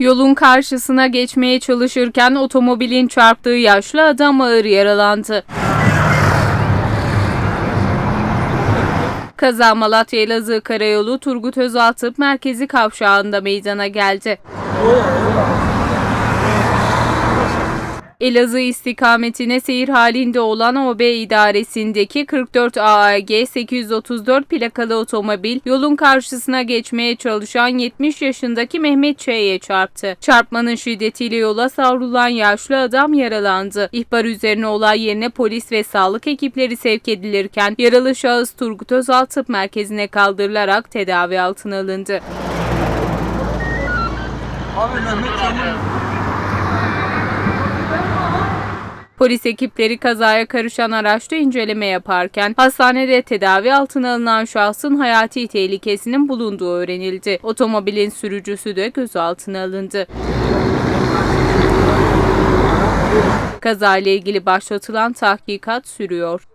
Yolun karşısına geçmeye çalışırken otomobilin çarptığı yaşlı adam ağır yaralandı. Kaza Malatya Elazığ Karayolu Turgut Özal Tıp Merkezi kavşağında meydana geldi. Elazığ istikametine seyir halinde olan OB idaresindeki 44 AAG 834 plakalı otomobil yolun karşısına geçmeye çalışan 70 yaşındaki Mehmet Ç'ye çarptı. Çarpmanın şiddetiyle yola savrulan yaşlı adam yaralandı. İhbar üzerine olay yerine polis ve sağlık ekipleri sevk edilirken yaralı şahıs Turgut Özal Tıp Merkezi'ne kaldırılarak tedavi altına alındı. Abi Mehmet Can'ın Polis ekipleri kazaya karışan araçta inceleme yaparken hastanede tedavi altına alınan şahsın hayati tehlikesinin bulunduğu öğrenildi. Otomobilin sürücüsü de gözaltına alındı. Kazayla ilgili başlatılan tahkikat sürüyor.